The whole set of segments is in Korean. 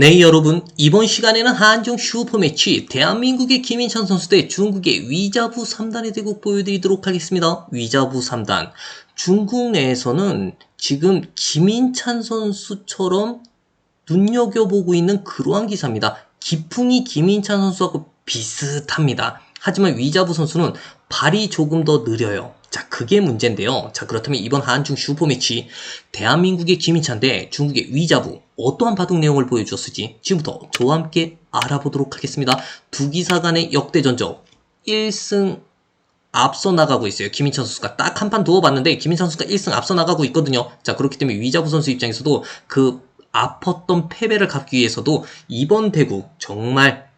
네 여러분 이번 시간에는 한중 슈퍼매치 대한민국의 김인찬 선수 대 중국의 위자부 3단의 대국 보여드리도록 하겠습니다. 위자부 3단 중국 내에서는 지금 김인찬 선수처럼 눈여겨보고 있는 그러한 기사입니다. 기풍이 김인찬 선수하고 비슷합니다. 하지만 위자부 선수는 발이 조금 더 느려요. 자, 그게 문제인데요. 자, 그렇다면 이번 한중 슈퍼매치 대한민국의 김인찬 대 중국의 위자부 어떠한 바둑 내용을 보여주었을지 지금부터 저와 함께 알아보도록 하겠습니다. 두 기사 간의 역대 전적 1승 앞서 나가고 있어요. 김인찬 선수가 딱 한 판 두어봤는데 김인찬 선수가 1승 앞서 나가고 있거든요. 자, 그렇기 때문에 위자부 선수 입장에서도 그 아팠던 패배를 갚기 위해서도 이번 대국 정말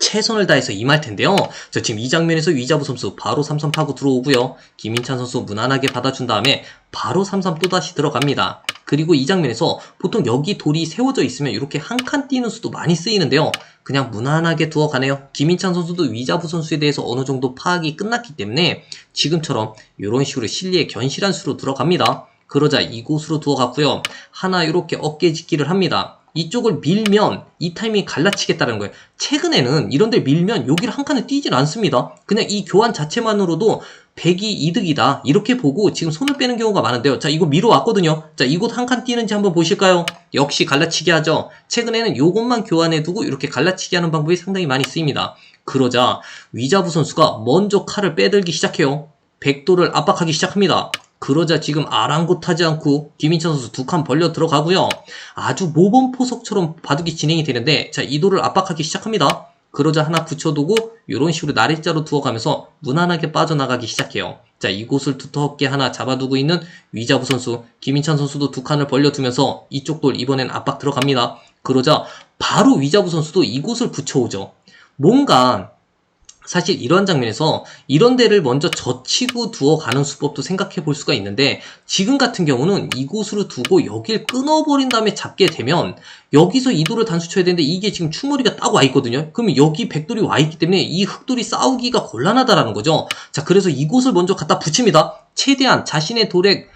최선을 다해서 임할 텐데요. 자, 지금 이 장면에서 위자부 선수 바로 삼삼 파고 들어오고요. 김인찬 선수 무난하게 받아준 다음에 바로 삼삼 또다시 들어갑니다. 그리고 이 장면에서 보통 여기 돌이 세워져 있으면 이렇게 한칸 띄는 수도 많이 쓰이는데요. 그냥 무난하게 두어 가네요. 김인찬 선수도 위자부 선수에 대해서 어느 정도 파악이 끝났기 때문에 지금처럼 이런 식으로 실리에 견실한 수로 들어갑니다. 그러자 이곳으로 두어 갔고요. 하나 이렇게 어깨 짚기를 합니다. 이쪽을 밀면 이 타이밍 갈라치겠다는 거예요. 최근에는 이런 데 밀면 여기를 한 칸을 띄질 않습니다. 그냥 이 교환 자체만으로도 100이 이득이다. 이렇게 보고 지금 손을 빼는 경우가 많은데요. 자, 이거 밀어왔거든요. 자, 이곳 한칸 띄는지 한번 보실까요? 역시 갈라치기 하죠. 최근에는 요것만 교환해두고 이렇게 갈라치기 하는 방법이 상당히 많이 쓰입니다. 그러자 위자부 선수가 먼저 칼을 빼들기 시작해요. 백도를 압박하기 시작합니다. 그러자 지금 아랑곳하지 않고 김인찬 선수 두 칸 벌려 들어가고요. 아주 모범 포석처럼 바둑이 진행이 되는데 자 이도를 압박하기 시작합니다. 그러자 하나 붙여두고 이런 식으로 나래자로 두어가면서 무난하게 빠져나가기 시작해요. 자 이곳을 두텁게 하나 잡아두고 있는 위자부 선수 김인찬 선수도 두 칸을 벌려두면서 이쪽 돌 이번엔 압박 들어갑니다. 그러자 바로 위자부 선수도 이곳을 붙여오죠. 뭔가 사실 이런 장면에서 이런 데를 먼저 젖히고 두어 가는 수법도 생각해 볼 수가 있는데 지금 같은 경우는 이곳으로 두고 여길 끊어버린 다음에 잡게 되면 여기서 이도를 단수 쳐야 되는데 이게 지금 충머리가 딱 와 있거든요. 그러면 여기 백돌이 와 있기 때문에 이 흑돌이 싸우기가 곤란하다라는 거죠. 자, 그래서 이곳을 먼저 갖다 붙입니다. 최대한 자신의 돌의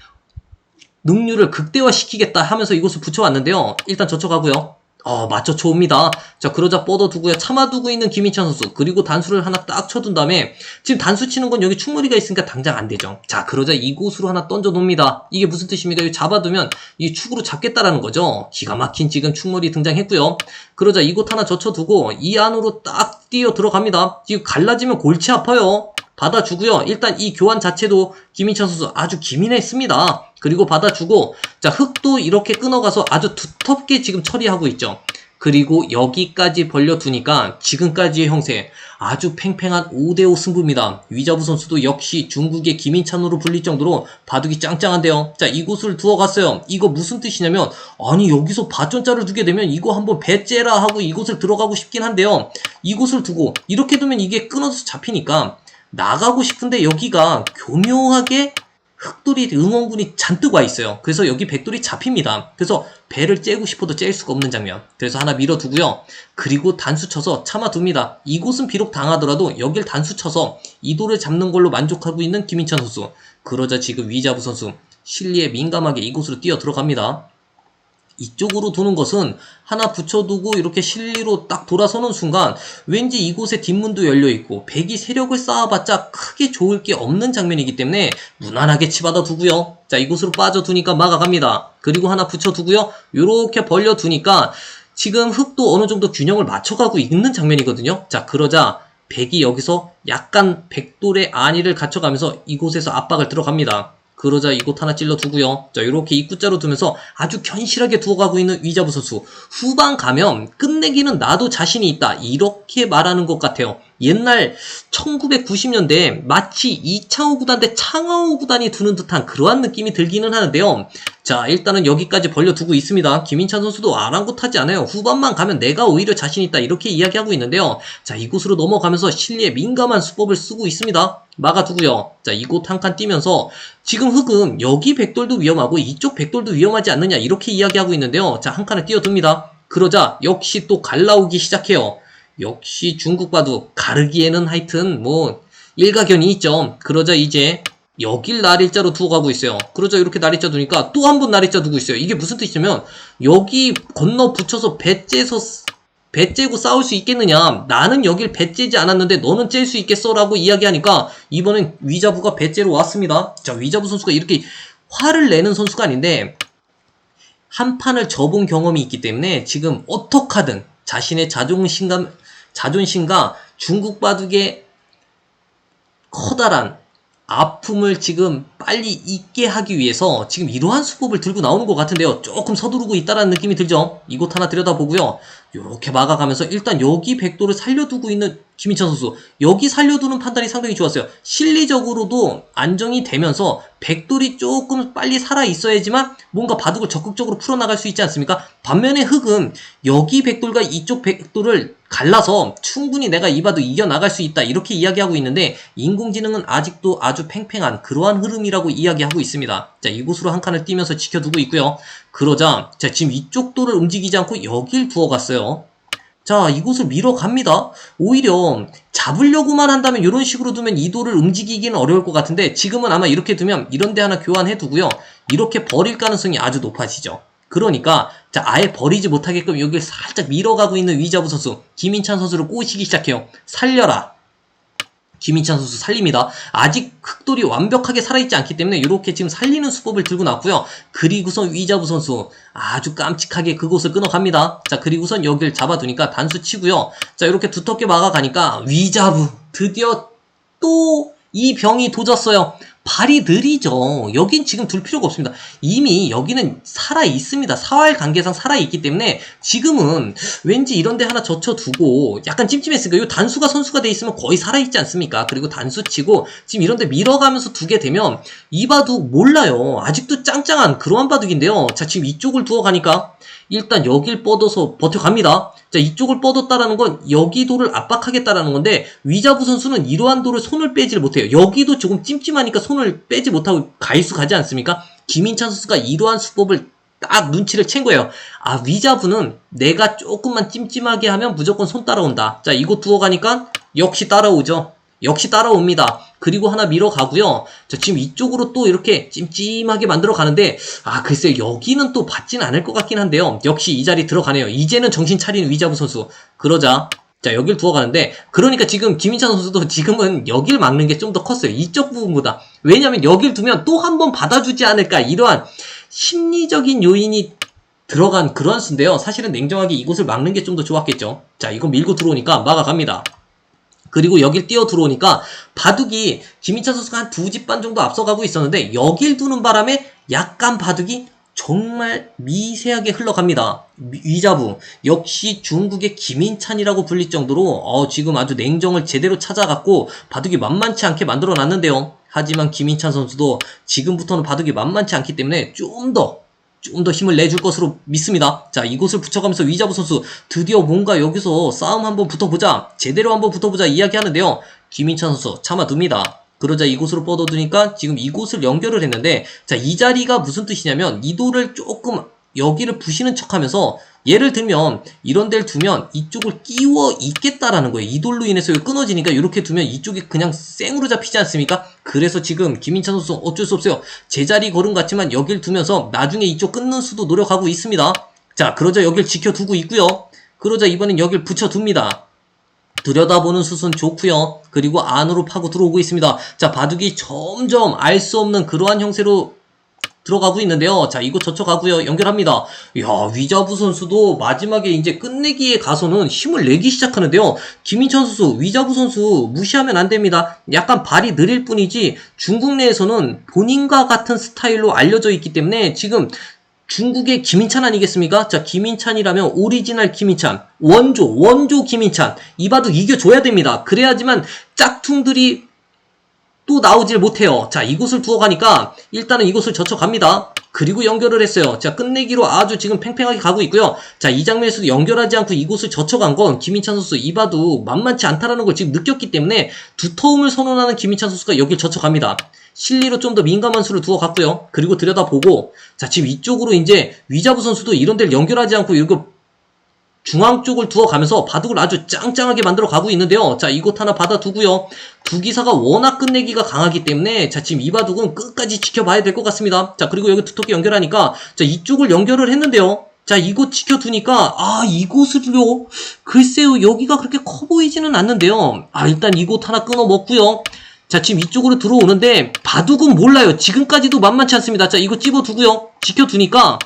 능률을 극대화시키겠다 하면서 이곳을 붙여왔는데요. 일단 젖혀가고요. 어, 맞춰 줘옵니다. 자, 그러자 뻗어두고요. 참아두고 있는 김인찬 선수. 그리고 단수를 하나 딱 쳐둔 다음에, 지금 단수 치는 건 여기 충무리가 있으니까 당장 안 되죠. 자, 그러자 이곳으로 하나 던져 놓습니다. 이게 무슨 뜻입니까? 여기 잡아두면 이 축으로 잡겠다라는 거죠. 기가 막힌 지금 충무리 등장했고요. 그러자 이곳 하나 젖혀두고 이 안으로 딱 뛰어 들어갑니다. 지금 갈라지면 골치 아파요. 받아주고요. 일단 이 교환 자체도 김인찬 선수 아주 기민했습니다. 그리고 받아주고 자 흙도 이렇게 끊어가서 아주 두텁게 지금 처리하고 있죠. 그리고 여기까지 벌려두니까 지금까지의 형세 아주 팽팽한 5대5 승부입니다. 위자부 선수도 역시 중국의 김인찬으로 불릴 정도로 바둑이 짱짱한데요. 자 이곳을 두어갔어요. 이거 무슨 뜻이냐면 아니 여기서 바전자를 두게 되면 이거 한번 배째라 하고 이곳을 들어가고 싶긴 한데요. 이곳을 두고 이렇게 두면 이게 끊어서 잡히니까 나가고 싶은데 여기가 교묘하게 흑돌이 응원군이 잔뜩 와 있어요. 그래서 여기 백돌이 잡힙니다. 그래서 배를 째고 싶어도 째일 수가 없는 장면. 그래서 하나 밀어두고요. 그리고 단수 쳐서 참아둡니다. 이곳은 비록 당하더라도 여길 단수 쳐서 이 돌을 잡는 걸로 만족하고 있는 김인찬 선수. 그러자 지금 위자부 선수 실리에 민감하게 이곳으로 뛰어 들어갑니다. 이쪽으로 두는 것은 하나 붙여두고 이렇게 실리로 딱 돌아서는 순간 왠지 이곳에 뒷문도 열려있고 백이 세력을 쌓아봤자 크게 좋을 게 없는 장면이기 때문에 무난하게 치받아 두고요. 자 이곳으로 빠져두니까 막아갑니다. 그리고 하나 붙여두고요. 이렇게 벌려두니까 지금 흙도 어느 정도 균형을 맞춰가고 있는 장면이거든요. 자 그러자 백이 여기서 약간 백돌의 안위를 갖춰가면서 이곳에서 압박을 들어갑니다. 그러자 이곳 하나 찔러 두고요. 자, 이렇게 입구자로 두면서 아주 견실하게 두어가고 있는 위자부 선수. 후반 가면 끝내기는 나도 자신이 있다. 이렇게 말하는 것 같아요. 옛날 1990년대에 마치 이창호 구단 대 창하오 구단이 두는 듯한 그러한 느낌이 들기는 하는데요. 자, 일단은 여기까지 벌려두고 있습니다. 김인찬 선수도 아랑곳하지 않아요. 후반만 가면 내가 오히려 자신 있다. 이렇게 이야기하고 있는데요. 자, 이곳으로 넘어가면서 실리에 민감한 수법을 쓰고 있습니다. 막아두고요. 자, 이곳 한 칸 뛰면서 지금 흑은 여기 백돌도 위험하고 이쪽 백돌도 위험하지 않느냐 이렇게 이야기하고 있는데요. 자, 한 칸을 뛰어듭니다. 그러자 역시 또 갈라오기 시작해요. 역시 중국 바둑 가르기에는 하여튼 뭐 일가견이 있죠. 그러자 이제 여길 날일자로 두고 가고 있어요. 그러자 이렇게 날일자 두니까 또 한 번 날일자 두고 있어요. 이게 무슨 뜻이냐면 여기 건너 붙여서 배째서 배째고 싸울 수 있겠느냐? 나는 여길 배째지 않았는데 너는 째일 수 있겠어 라고 이야기하니까 이번엔 위자부가 배째로 왔습니다. 자 위자부 선수가 이렇게 화를 내는 선수가 아닌데 한 판을 접은 경험이 있기 때문에 지금 어떡하든 자신의 자존심과 자존심과 중국 바둑의 커다란 아픔을 지금 빨리 잊게 하기 위해서 지금 이러한 수법을 들고 나오는 것 같은데요. 조금 서두르고 있다라는 느낌이 들죠. 이곳 하나 들여다보고요. 이렇게 막아가면서 일단 여기 백도를 살려두고 있는 김인찬 선수. 여기 살려두는 판단이 상당히 좋았어요. 실리적으로도 안정이 되면서 백돌이 조금 빨리 살아 있어야지만 뭔가 바둑을 적극적으로 풀어나갈 수 있지 않습니까? 반면에 흑은 여기 백돌과 이쪽 백돌을 갈라서 충분히 내가 이 바둑 이겨나갈 수 있다 이렇게 이야기하고 있는데 인공지능은 아직도 아주 팽팽한 그러한 흐름이라고 이야기하고 있습니다. 자 이곳으로 한 칸을 띄면서 지켜두고 있고요. 그러자 자 지금 이쪽 돌을 움직이지 않고 여길 두어갔어요. 자 이곳을 밀어갑니다. 오히려 잡으려고만 한다면 이런 식으로 두면 이 돌을 움직이기는 어려울 것 같은데 지금은 아마 이렇게 두면 이런 데 하나 교환해 두고요. 이렇게 버릴 가능성이 아주 높아지죠. 그러니까 자 아예 버리지 못하게끔 여기를 살짝 밀어가고 있는 위자부 선수 김인찬 선수를 꼬시기 시작해요. 살려라. 김인찬 선수 살립니다. 아직 흑돌이 완벽하게 살아있지 않기 때문에 이렇게 지금 살리는 수법을 들고 나왔고요. 그리고선 위자부 선수 아주 깜찍하게 그곳을 끊어갑니다. 자 그리고선 여기를 잡아두니까 단수 치고요. 자 이렇게 두텁게 막아가니까 위자부 드디어 또 이 병이 도졌어요. 발이 느리죠. 여긴 지금 둘 필요가 없습니다. 이미 여기는 살아 있습니다. 사활 관계상 살아 있기 때문에 지금은 왠지 이런 데 하나 젖혀두고 약간 찜찜했으니까 이 단수가 선수가 돼 있으면 거의 살아 있지 않습니까? 그리고 단수 치고 지금 이런 데 밀어가면서 두게 되면 이 바둑 몰라요. 아직도 짱짱한 그러한 바둑인데요. 자, 지금 이쪽을 두어 가니까 일단 여길 뻗어서 버텨갑니다. 자, 이쪽을 뻗었다라는 건 여기 돌을 압박하겠다라는 건데 위자부 선수는 이러한 돌을 손을 빼지를 못해요. 여기도 조금 찜찜하니까 손을 빼지 못하고 가이수 가지 않습니까? 김인찬 선수가 이러한 수법을 딱 눈치를 챈 거예요. 아, 위자부는 내가 조금만 찜찜하게 하면 무조건 손 따라온다. 자, 이거 두어 가니까 역시 따라오죠. 역시 따라옵니다. 그리고 하나 밀어가고요. 자, 지금 이쪽으로 또 이렇게 찜찜하게 만들어 가는데, 아, 글쎄요. 여기는 또 받진 않을 것 같긴 한데요. 역시 이 자리 들어가네요. 이제는 정신 차린 위자부 선수. 그러자, 자, 여길 두어 가는데, 그러니까 지금 김인찬 선수도 지금은 여길 막는 게 좀 더 컸어요. 이쪽 부분보다. 왜냐면 여길 두면 또 한 번 받아주지 않을까. 이러한 심리적인 요인이 들어간 그러한 수인데요. 사실은 냉정하게 이곳을 막는 게 좀 더 좋았겠죠. 자, 이거 밀고 들어오니까 막아갑니다. 그리고 여길 뛰어 들어오니까 바둑이 김인찬 선수가 한 두 집 반 정도 앞서가고 있었는데 여길 두는 바람에 약간 바둑이 정말 미세하게 흘러갑니다. 미- 위자부 역시 중국의 김인찬이라고 불릴 정도로 어, 지금 아주 냉정을 제대로 찾아갔고 바둑이 만만치 않게 만들어 놨는데요. 하지만 김인찬 선수도 지금부터는 바둑이 만만치 않기 때문에 좀 더 좀 더 힘을 내줄 것으로 믿습니다. 자, 이곳을 붙여가면서 위자부 선수 드디어 뭔가 여기서 싸움 한번 붙어보자, 제대로 한번 붙어보자 이야기하는데요. 김인찬 선수 참아둡니다. 그러자 이곳으로 뻗어두니까 지금 이곳을 연결을 했는데, 자, 이 자리가 무슨 뜻이냐면 이 돌을 조금 여기를 부시는 척하면서 예를 들면 이런 데를 두면 이쪽을 끼워 있겠다라는 거예요. 이 돌로 인해서 끊어지니까 이렇게 두면 이쪽이 그냥 생으로 잡히지 않습니까? 그래서 지금 김인찬 선수 어쩔 수 없어요. 제자리 걸음 같지만 여길 두면서 나중에 이쪽 끊는 수도 노력하고 있습니다. 자, 그러자 여길 지켜두고 있고요. 그러자 이번엔 여길 붙여둡니다. 들여다보는 수순 좋고요. 그리고 안으로 파고 들어오고 있습니다. 자, 바둑이 점점 알 수 없는 그러한 형태로 들어가고 있는데요. 자, 이거 젖혀가고요. 연결합니다. 이야, 위자부 선수도 마지막에 이제 끝내기에 가서는 힘을 내기 시작하는데요. 김인천 선수, 위자부 선수 무시하면 안 됩니다. 약간 발이 느릴 뿐이지 중국 내에서는 본인과 같은 스타일로 알려져 있기 때문에 지금 중국의 김인찬 아니겠습니까? 자, 김인찬이라면 오리지널 김인찬, 원조, 원조 김인찬. 이 바둑 이겨줘야 됩니다. 그래야지만 짝퉁들이 또 나오질 못해요. 자, 이곳을 두어 가니까 일단은 이곳을 젖혀갑니다. 그리고 연결을 했어요. 자, 끝내기로 아주 지금 팽팽하게 가고 있고요. 자, 이 장면에서도 연결하지 않고 이곳을 젖혀간 건 김인찬 선수 이바도 만만치 않다라는 걸 지금 느꼈기 때문에 두터움을 선언하는 김인찬 선수가 여길 젖혀갑니다. 실리로 좀 더 민감한 수를 두어 갔고요. 그리고 들여다보고 자, 지금 이쪽으로 이제 위자부 선수도 이런 데를 연결하지 않고 이거 중앙 쪽을 두어가면서 바둑을 아주 짱짱하게 만들어 가고 있는데요. 자, 이곳 하나 받아두고요. 두 기사가 워낙 끝내기가 강하기 때문에 자, 지금 이 바둑은 끝까지 지켜봐야 될 것 같습니다. 자, 그리고 여기 두텁게 연결하니까 자, 이쪽을 연결을 했는데요. 자, 이곳 지켜두니까, 아, 이곳을요? 글쎄요, 여기가 그렇게 커 보이지는 않는데요. 아, 일단 이곳 하나 끊어 먹고요. 자, 지금 이쪽으로 들어오는데, 바둑은 몰라요. 지금까지도 만만치 않습니다. 자, 이거 집어두고요. 지켜두니까,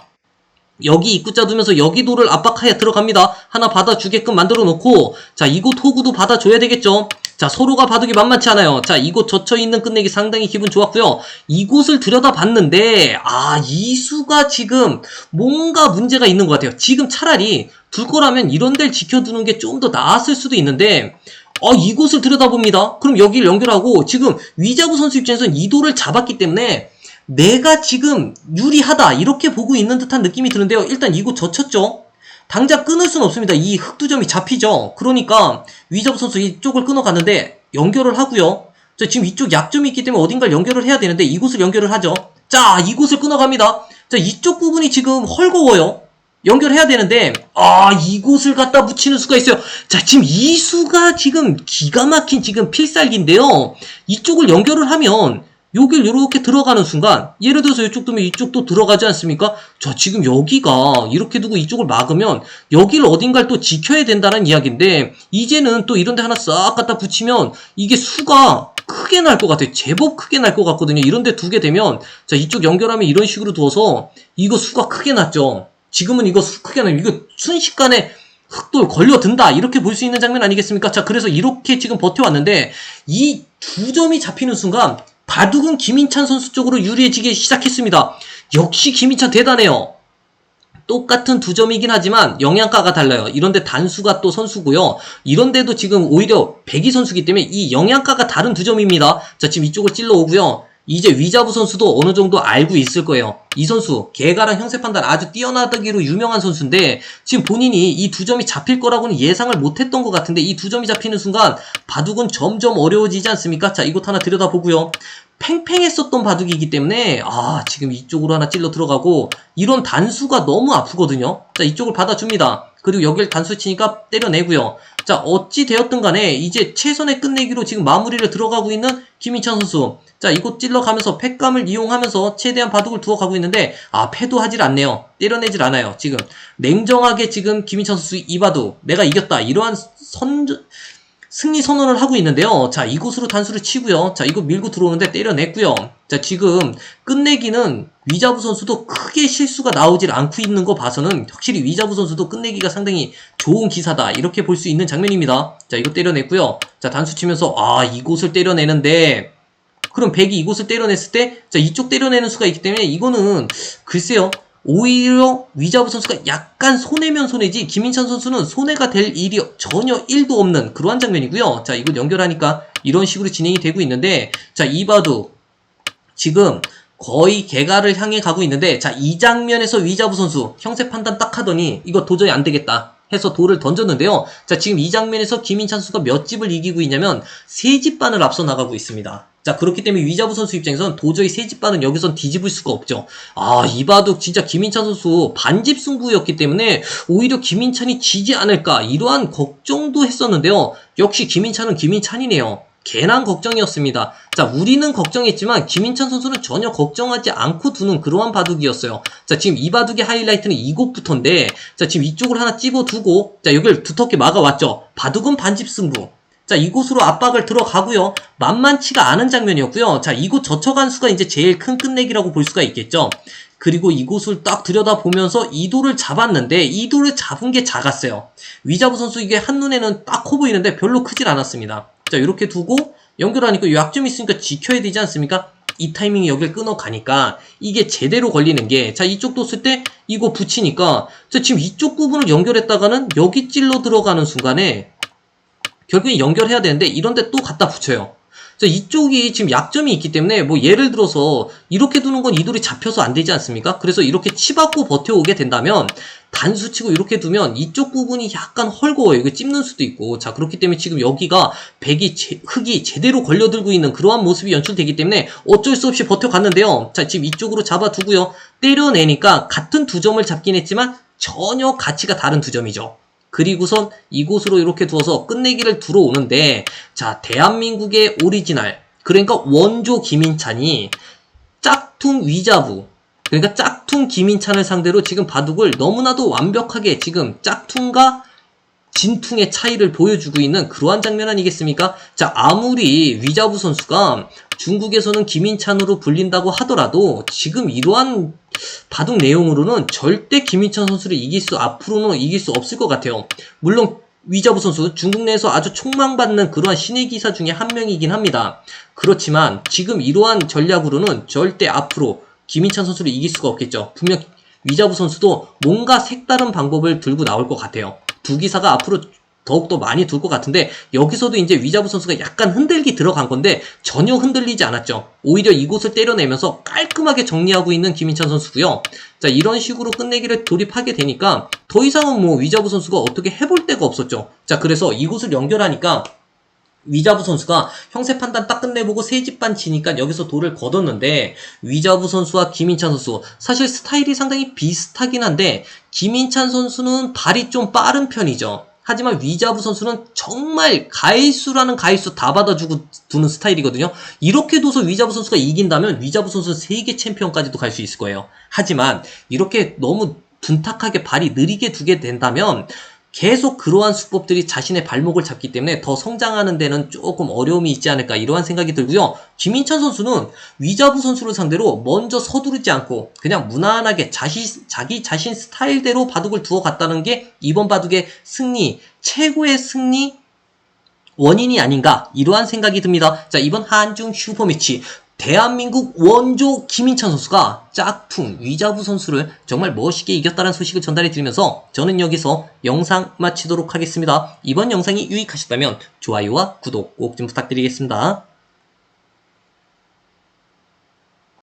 여기 입구자 두면서 여기 돌을 압박하여 들어갑니다. 하나 받아주게끔 만들어 놓고, 자, 이곳 호구도 받아줘야 되겠죠. 자, 서로가 바둑이 만만치 않아요. 자, 이곳 젖혀있는 끝내기 상당히 기분 좋았고요. 이곳을 들여다 봤는데, 아, 이수가 지금 뭔가 문제가 있는 것 같아요. 지금 차라리 둘 거라면 이런 데를 지켜두는 게 좀 더 나았을 수도 있는데, 어, 이곳을 들여다봅니다. 그럼 여기를 연결하고, 지금 위자부 선수 입장에서는 이 돌을 잡았기 때문에, 내가 지금 유리하다, 이렇게 보고 있는 듯한 느낌이 드는데요. 일단 이곳 젖혔죠? 당장 끊을 수는 없습니다. 이 흑두점이 잡히죠. 그러니까 위저브 선수 이쪽을 끊어갔는데 연결을 하고요. 자, 지금 이쪽 약점이 있기 때문에 어딘가를 연결을 해야 되는데 이곳을 연결을 하죠. 자, 이곳을 끊어갑니다. 자, 이쪽 부분이 지금 헐거워요. 연결해야 되는데 아 이곳을 갖다 붙이는 수가 있어요. 자 지금 이 수가 지금 기가 막힌 지금 필살기인데요. 이쪽을 연결을 하면 여길 이렇게 들어가는 순간 예를 들어서 이쪽 두면 이쪽도 들어가지 않습니까? 자 지금 여기가 이렇게 두고 이쪽을 막으면 여기를 어딘가를 또 지켜야 된다는 이야기인데 이제는 또 이런 데 하나 싹 갖다 붙이면 이게 수가 크게 날 것 같아요. 제법 크게 날 것 같거든요. 이런 데 두게 되면 자 이쪽 연결하면 이런 식으로 두어서 이거 수가 크게 났죠. 지금은 이거 수 크게 나요. 이거 순식간에 흑돌 걸려든다 이렇게 볼 수 있는 장면 아니겠습니까? 자 그래서 이렇게 지금 버텨왔는데 이 두 점이 잡히는 순간 바둑은 김인찬 선수 쪽으로 유리해지기 시작했습니다. 역시 김인찬 대단해요. 똑같은 두 점이긴 하지만 영양가가 달라요. 이런데 단수가 또 선수고요. 이런데도 지금 오히려 백이 선수기 때문에 이 영양가가 다른 두 점입니다. 자 지금 이쪽을 찔러 오고요. 이제 위자부 선수도 어느 정도 알고 있을 거예요. 이 선수 개가랑 형세 판단 아주 뛰어나다기로 유명한 선수인데 지금 본인이 이 두 점이 잡힐 거라고는 예상을 못했던 것 같은데 이 두 점이 잡히는 순간 바둑은 점점 어려워지지 않습니까? 자 이곳 하나 들여다보고요. 팽팽했었던 바둑이기 때문에 아 지금 이쪽으로 하나 찔러 들어가고 이런 단수가 너무 아프거든요. 자 이쪽을 받아줍니다. 그리고 여길 단수 치니까 때려내고요. 자 어찌 되었든 간에 이제 최선의 끝내기로 지금 마무리를 들어가고 있는 김인찬 선수. 자 이곳 찔러가면서 팩감을 이용하면서 최대한 바둑을 두어가고 있는데 아 패도 하질 않네요. 때려내질 않아요. 지금 냉정하게 지금 김인찬 선수 이 바둑 내가 이겼다 이러한 선 승리 선언을 하고 있는데요. 자, 이곳으로 단수를 치고요. 자, 이거 밀고 들어오는데 때려냈고요. 자, 지금 끝내기는 위자부 선수도 크게 실수가 나오질 않고 있는 거 봐서는 확실히 위자부 선수도 끝내기가 상당히 좋은 기사다. 이렇게 볼 수 있는 장면입니다. 자, 이거 때려냈고요. 자, 단수 치면서 아, 이곳을 때려내는데 그럼 백이 이곳을 때려냈을 때, 자, 이쪽 때려내는 수가 있기 때문에 이거는 글쎄요. 오히려 위자부 선수가 약간 손해면 손해지 김인찬 선수는 손해가 될 일이 전혀 1도 없는 그러한 장면이고요. 자, 이걸 연결하니까 이런 식으로 진행이 되고 있는데 자, 이바도 지금 거의 개가를 향해 가고 있는데 자, 이 장면에서 위자부 선수 형세 판단 딱 하더니 이거 도저히 안 되겠다. 해서 돌을 던졌는데요. 자, 지금 이 장면에서 김인찬 선수가 몇 집을 이기고 있냐면 세 집 반을 앞서 나가고 있습니다. 자, 그렇기 때문에 위자부 선수 입장에서는 도저히 세 집반은 여기선 뒤집을 수가 없죠. 아, 이 바둑 진짜 김인찬 선수 반집 승부였기 때문에 오히려 김인찬이 지지 않을까 이러한 걱정도 했었는데요. 역시 김인찬은 김인찬이네요. 괜한 걱정이었습니다. 자, 우리는 걱정했지만 김인찬 선수는 전혀 걱정하지 않고 두는 그러한 바둑이었어요. 자, 지금 이 바둑의 하이라이트는 이곳부터인데, 자, 지금 이쪽을 하나 찝어두고, 자, 여기를 두텁게 막아왔죠. 바둑은 반집 승부. 자, 이곳으로 압박을 들어가고요. 만만치가 않은 장면이었고요. 자, 이곳 젖혀간 수가 이제 제일 큰 끝내기라고 볼 수가 있겠죠. 그리고 이곳을 딱 들여다보면서 이도를 잡았는데 이도를 잡은 게 작았어요. 위자부 선수 이게 한눈에는 딱 커 보이는데 별로 크질 않았습니다. 자, 이렇게 두고 연결하니까 약점이 있으니까 지켜야 되지 않습니까? 이 타이밍에 여기를 끊어가니까 이게 제대로 걸리는 게 자 이쪽 뒀을 때 이거 붙이니까 자 지금 이쪽 부분을 연결했다가는 여기 찔러 들어가는 순간에 결국엔 연결해야 되는데 이런데 또 갖다 붙여요. 자, 이쪽이 지금 약점이 있기 때문에 뭐 예를 들어서 이렇게 두는 건 이 돌이 잡혀서 안 되지 않습니까? 그래서 이렇게 치받고 버텨오게 된다면 단수 치고 이렇게 두면 이쪽 부분이 약간 헐거워요. 이거 찝는 수도 있고. 자, 그렇기 때문에 지금 여기가 백이 제, 흙이 제대로 걸려들고 있는 그러한 모습이 연출되기 때문에 어쩔 수 없이 버텨갔는데요. 자, 지금 이쪽으로 잡아두고요. 때려내니까 같은 두 점을 잡긴 했지만 전혀 가치가 다른 두 점이죠. 그리고선 이곳으로 이렇게 두어서 끝내기를 들어오는데 자 대한민국의 오리지널 그러니까 원조 김인찬이 짝퉁 위자부 그러니까 짝퉁 김인찬을 상대로 지금 바둑을 너무나도 완벽하게 지금 짝퉁과 진퉁의 차이를 보여주고 있는 그러한 장면 아니겠습니까? 자, 아무리 위자부 선수가 중국에서는 김인찬으로 불린다고 하더라도 지금 이러한 바둑 내용으로는 절대 김인찬 선수를 이길 수, 앞으로는 이길 수 없을 것 같아요. 물론 위자부 선수 중국 내에서 아주 촉망받는 그러한 신의 기사 중에 한 명이긴 합니다. 그렇지만 지금 이러한 전략으로는 절대 앞으로 김인찬 선수를 이길 수가 없겠죠. 분명 위자부 선수도 뭔가 색다른 방법을 들고 나올 것 같아요. 두 기사가 앞으로 더욱더 많이 둘 것 같은데 여기서도 이제 위자부 선수가 약간 흔들기 들어간 건데 전혀 흔들리지 않았죠. 오히려 이곳을 때려내면서 깔끔하게 정리하고 있는 김인찬 선수고요. 자 이런 식으로 끝내기를 돌입하게 되니까 더 이상은 뭐 위자부 선수가 어떻게 해볼 데가 없었죠. 자 그래서 이곳을 연결하니까 위자부 선수가 형세 판단 딱 끝내보고 세 집반 치니까 여기서 돌을 걷었는데 위자부 선수와 김인찬 선수 사실 스타일이 상당히 비슷하긴 한데 김인찬 선수는 발이 좀 빠른 편이죠. 하지만 위자부 선수는 정말 가일수라는 가일수 다 받아주고 두는 스타일이거든요. 이렇게 둬서 위자부 선수가 이긴다면 위자부 선수는 세계 챔피언까지도 갈 수 있을 거예요. 하지만 이렇게 너무 둔탁하게 발이 느리게 두게 된다면 계속 그러한 수법들이 자신의 발목을 잡기 때문에 더 성장하는 데는 조금 어려움이 있지 않을까 이러한 생각이 들고요. 김인찬 선수는 위자부 선수를 상대로 먼저 서두르지 않고 그냥 무난하게 자시, 자기 자신 스타일대로 바둑을 두어 갔다는 게 이번 바둑의 승리, 최고의 승리 원인이 아닌가 이러한 생각이 듭니다. 자 이번 한중 슈퍼매치 대한민국 원조 김인찬 선수가 짝퉁 위자부 선수를 정말 멋있게 이겼다는 소식을 전달해 드리면서 저는 여기서 영상 마치도록 하겠습니다. 이번 영상이 유익하셨다면 좋아요와 구독 꼭 좀 부탁드리겠습니다.